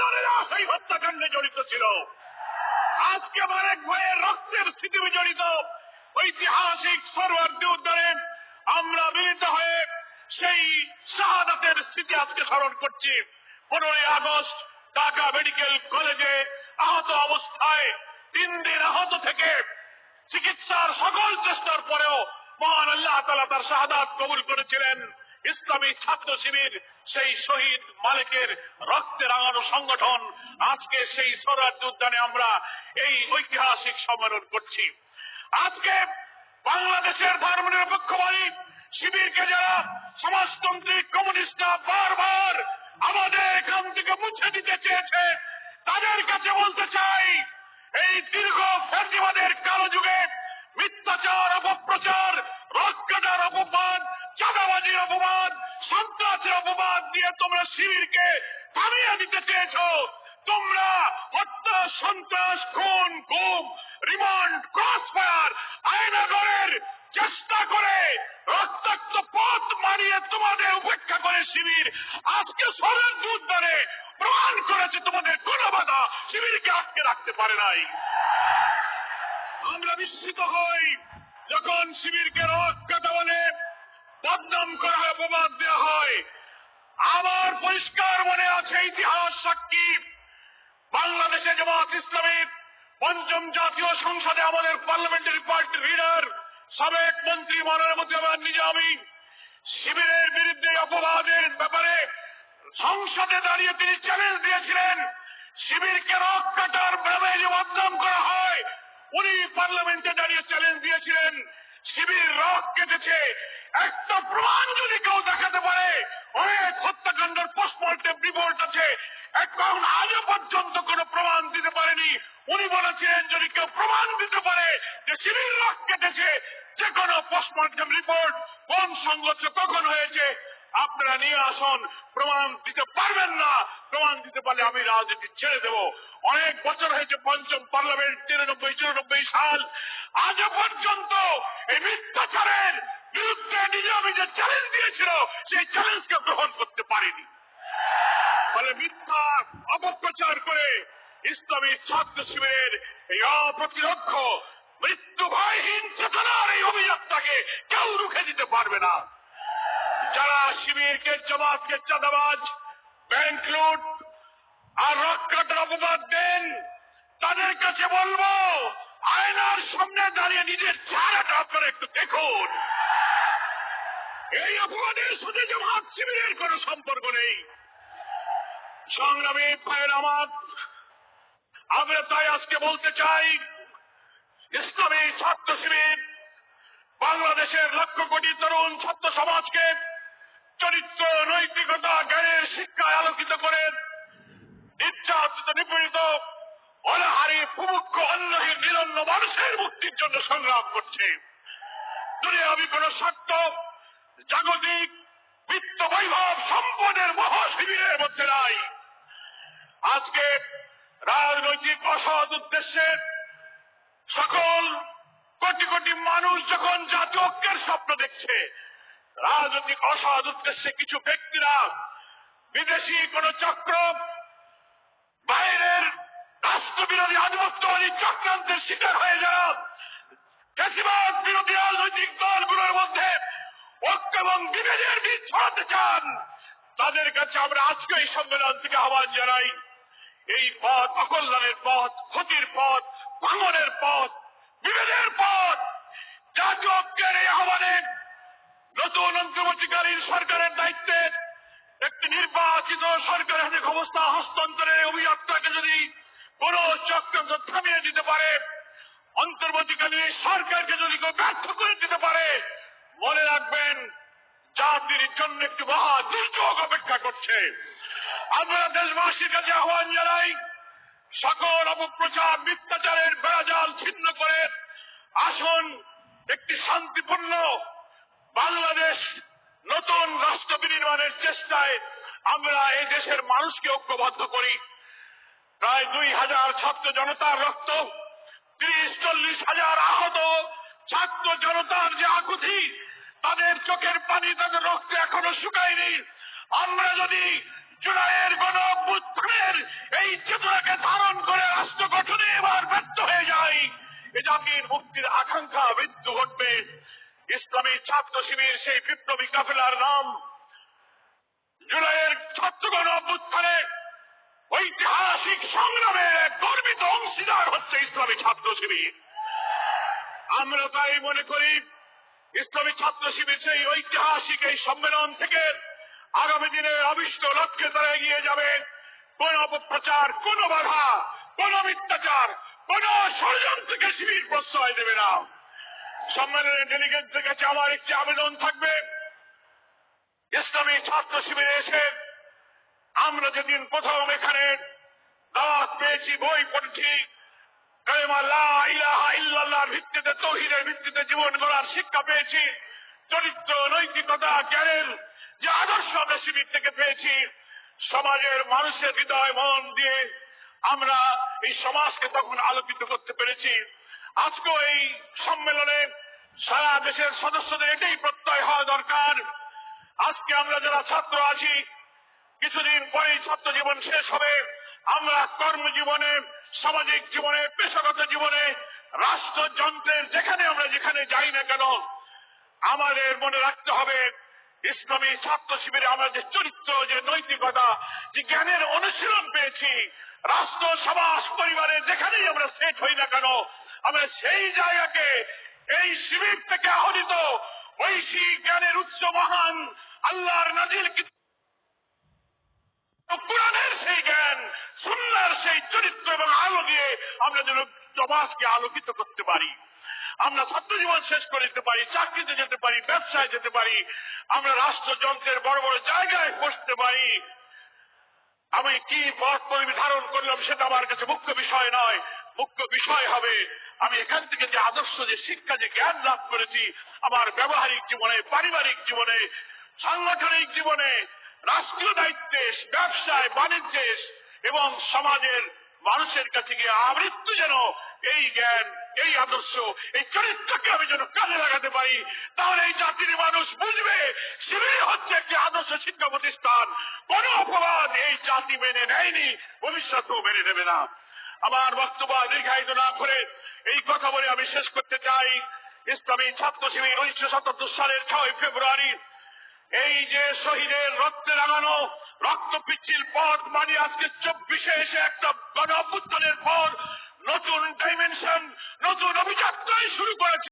বাহিনীরা সেই হত্যাকাণ্ডে জড়িত ছিল। আজকে মারেক ভাইয়ের রক্তের স্মৃতি জড়িত ঐতিহাসিক সর্বার্দি উদ্ধারে আমরা মিলিত হয়ে সেই শাহাদাতের স্মৃতি আজকে স্মরণ করছি। পনেরোই আগস্ট ঢাকা মেডিকেল কলেজে আহত অবস্থায় তিন দিন আহত থেকে চিকিৎসার সকল চেষ্টার পরেও মহান আল্লাহ তালা তার শাহাদাত কবুল করেছিলেন। ইসলামী ছাত্র শিবির, সেই শহীদ মালিকের রক্তে রাঙানো সংগঠন, আজকে সেই স্বরাজ্য উদ্যানে আমরা এই ঐতিহাসিক সম্মেলন করছি। আজকে বাংলাদেশের ধর্ম নিরপেক্ষবাদী শিবিরকে যারা সমাজতান্ত্রিক কমিউনিস্টরা বারবার আমাদের এখান থেকে মুছে দিতে চেয়েছে, তাদের কাছে বলতে চাই, এই দীর্ঘ ফ্যাসিবাদের কালো যুগে মিথ্যাচার, অপপ্রচার তোমরা শিবিরকে থামিয়ে দিতে চেয়েছ। তোমরা হত্যা, সন্ত্রাস, খুন, গুম, রিমান্ড ক্রস ফায়ার আয়নাগরের চেষ্টা করে রক্তাক্ত পথ মারিয়ে তোমাদের উপেক্ষা করে শিবির আজকে সরের দুধ ধরে প্রমাণ করেছে তোমাদের কোন বাধা শিবিরকে আটকে রাখতে পারে নাই। আমরা বিস্মিত হই, যখন শিবিরকে রক কাটা বলে বদনাম করা হয়, অপবাদ দেওয়া হয় আমার পরিষ্কার মনে আছে ইতিহাস সাক্ষী। বাংলাদেশে জামাত ইসলামী পঞ্চম জাতীয় সংসদে আমাদের পার্লামেন্টারি পার্টি লিডার সাবেক মন্ত্রী মানের মধ্যে আমার নিজে আমি। শিবিরের বিরুদ্ধে অপবাদের ব্যাপারে সংসদে দাঁড়িয়ে তিনি চ্যালেঞ্জ দিয়েছিলেন। শিবিরকে রক কাটার নামে যে করা হয়, উনি পার্লামেন্টে দাঁড়িয়ে চ্যালেঞ্জ দিয়েছিলেন। শিবির রক কেটেছে। একটা প্রমাণ যদি কেউ দেখাতে পারে, অনেক হত্যাকাণ্ডের পোস্টমর্টেম রিপোর্ট আছে। এখন আজও পর্যন্ত কোনো প্রমাণ দিতে পারেনি। উনি বলেছিলেন, যদি কেউ প্রমাণ দিতে পারে যে শিবির রক কেটেছে, যে কোনো পোস্টমর্টেম রিপোর্ট কোন সংঘর্ষ কখন হয়েছে আপনারা নিয়ে আসুন। প্রমাণ দিতে পারবেন না। প্রমাণ দিতে পারলে আমি রাজনীতি ছেড়ে দেব। অনেক বছর হয়েছে পঞ্চম পার্লামেন্ট, তিরানব্বই, চুরানব্বই সাল। আজও পর্যন্ত এই মিথ্যাচারের বিরুদ্ধে নিজে আমি যে চ্যালেঞ্জ দিয়েছিল, সেই চ্যালেঞ্জকে গ্রহণ করতে পারিনি। ফলে মিথ্যা অপপ্রচার করে ইসলামী ছাত্র শিবিরের এই অপ্রতিরক্ষ মৃত্যু ভয়হীন চেতনার এই অভিযাত্রাকে কেউ রুখে দিতে পারবে না যারা শিবিরকে জামাতকে চাঁদাবাজ ব্যাংক লুট আর রক্ষাটার অপবাদ দেন। তাদের কাছে বলব, আয়নার সামনে দাঁড়িয়ে নিজের চেহারাটা আপনারা একটু দেখুন। এই অপবাদের সাথে জামাত শিবিরের কোন সম্পর্ক নেই। সংগ্রামী ভাইয়ের আমার আমরা তাই আজকে বলতে চাই, ইসলামী ছাত্র শিবির, বাংলাদেশের লক্ষ কোটি তরুণ ছাত্র সমাজকে নৈতিকতা জ্ঞানের শিক্ষায় আলোকিত করে নির্যাতিত, নিপীড়িত, অনাহারি প্রমুখ অন্যহীন নিরন্ন মানুষের মুক্তির জন্য সংগ্রাম করছে। দুনিয়াবি কোন স্বার্থ, জাগতিক, বিত্ত বৈভব সম্পদের মহাশিবিরের মধ্যে নাই। আজকে রাজনৈতিক অসৎ উদ্দেশ্যে সকল কোটি কোটি মানুষ যখন জাতীয় ঐক্যের স্বপ্ন দেখছে রাজনৈতিক অসৎ উদ্দেশ্যে কিছু ব্যক্তিরা, বিদেশি কোন চক্র, বাইরের রাষ্ট্রবিরোধী আধিপত্যবাদী চক্রান্তের শিকার হয়ে যারা ফেসিবাদ বিরোধী রাজনৈতিক দলগুলোর মধ্যে ঐক্য এবং বিভেদের বীজ ছড়াতে চান, তাদের কাছে আমরা আজকে এই সম্মেলন থেকে আহ্বান জানাই। এই পথ অকল্যাণের পথ, ক্ষতির পথ, ভাঙনের পথ, বিভেদের পথ। জাতীয় ঐক্যের এই আহ্বানে নতুন অন্তর্বর্তীকালীন সরকারের দায়িত্বে একটি নির্বাচিত সরকারের হাতে ক্ষমতা হস্তান্তরের অভিযাত্রাকে যদি কোন চক্রান্ত থামিয়ে দিতে পারে, অন্তর্বর্তীকালীন সরকারকে যদি কেউ ব্যর্থ করে দিতে পারে, মনে রাখবেন, জাতির জন্য একটি মহা দুর্যোগ অপেক্ষা করছে। আমরা দেশবাসীর কাছে আহ্বান জানাই, সকল অপপ্রচার, মিথ্যাচারের বেড়াজাল ছিন্ন করে আসুন, একটি শান্তিপূর্ণ বাংলাদেশ নতুন রাষ্ট্র বিনির্মাণের চেষ্টায় আমরা এই দেশের মানুষকে ঐক্যবদ্ধ করি। প্রায় দুই হাজার ছাত্র জনতার রক্ত, ত্রিশ, চল্লিশ হাজার আহত ছাত্র জনতার যে আকুতি, তাদের চোখের পানি, তাদের রক্ত এখনও শুকায়নি। আমরা যদি জুলাইয়ের গণ অভ্যুত্থানের এই চেতনাকে ধারণ করে রাষ্ট্র গঠনে এবার ব্যর্থ হয়ে যাই, এ জাতির মুক্তির আকাঙ্ক্ষা মৃত্যু ঘটবে। যার নাম জুলাইয়ের ছাত্রগণ অভ্যুত্থানে ঐতিহাসিক সংগ্রামে গর্বিত অংশীদার হচ্ছে ইসলামী ছাত্র শিবির আমরা তাই মনে করি, ইসলামী ছাত্র শিবির সেই ঐতিহাসিক এই সম্মেলন থেকে আগামী দিনে অবিষ্ট লক্ষ্যে তারা এগিয়ে যাবে। কোন অপপ্রচার, কোন বাধা, কোন মিথ্যাচার, কোন ষড়যন্ত্রকে শিবির প্রশ্রয় দেবে না। সম্মেলনের ডেলিগেটদের কাছে আমার একটি আবেদন থাকবে। ইসলামী ছাত্র শিবিরে এসে আমরা যেদিন প্রথম এখানে দাওয়াত পেয়েছি, বই পড়েছি ভিত্তিতে, তৌহিদের ভিত্তিতে জীবন গড়ার শিক্ষা পেয়েছি, চরিত্র, নৈতিকতা, জ্ঞানের যে আদর্শ আমরা শিবির থেকে পেয়েছি, সমাজের মানুষের হৃদয় মন দিয়ে আমরা এই সমাজকে তখন আলোকিত করতে পেরেছি। আজকে এই সম্মেলনে সারা দেশের সদস্যদের এটাই প্রত্যয় হওয়া দরকার। আজকে আমরা যারা ছাত্র আছি, কিছুদিন পরেই ছাত্র জীবন শেষ হবে। আমরা কর্মজীবনে, সামাজিক জীবনে, পেশাগত জীবনে, রাষ্ট্রযন্ত্রের যেখানে আমরা যেখানে যাই না কেন, আমাদের মনে রাখতে হবে, ইসলামী ছাত্র শিবিরে আমরা যে চরিত্র, যে নৈতিকতা, যে জ্ঞানের অনুশীলন পেয়েছি, রাষ্ট্র, সমাজ, পরিবারে যেখানেই আমরা সেট হই না কেন আমরা সেই জায়গাকে, এই শিবির থেকে আহরিত ঐশী জ্ঞানের উচ্চ মহান আল্লাহর নাজিল কোরআনের সেই জ্ঞান, সুন্নার সেই চরিত্র এবং আলো দিয়ে আমরা যেন সমাজকে আলোকিত করতে পারি। আমরা ছাত্র জীবন শেষ করে দিতে পারি, চাকরিতে যেতে পারি, ব্যবসায় যেতে পারি, আমরা রাষ্ট্রযন্ত্রের বড় বড় জায়গায় বসতে পারি। আমি কি পথ পরিধারণ করলাম সেটা আমার কাছে মুখ্য বিষয় নয়। মুখ্য বিষয় হবে, আমি এখান থেকে যে আদর্শ, যে শিক্ষা, যে জ্ঞান লাভ করেছি, আমার ব্যবহারিক জীবনে, পারিবারিক জীবনে, সাংগঠনিক জীবনে, রাষ্ট্রীয় দায়িত্বে, ব্যবসায়, বাণিজ্যে এবং সমাজের মানুষের কাছে গিয়ে আমৃত্যু যেন এই জ্ঞান, এই আদর্শ, এই চরিত্রকে আমি যেন কাজে লাগাতে পারি, তাহলে এই জাতির মানুষ বুঝবে, শিবির হচ্ছে একটি আদর্শ শিক্ষা প্রতিষ্ঠান। কোন অপবাদ এই জাতি মেনে নেয়নি, ভবিষ্যতেও মেনে নেবে না। আমার বক্তব্য দীর্ঘায়িত না করে এই কথা বলে আমি শেষ করতে চাই। ইসলামী ছাত্র শিবির উনিশশো সাতাত্তর সালের ছয় ফেব্রুয়ারি, এই যে শহীদের রক্তে রাঙানো রক্ত পিচ্ছিল পথ মানে আজকে চব্বিশে এসে একটা গণ অভ্যুত্থানের পর নতুন ডাইমেনশন নতুন অভিযাত্রাই শুরু করেছে।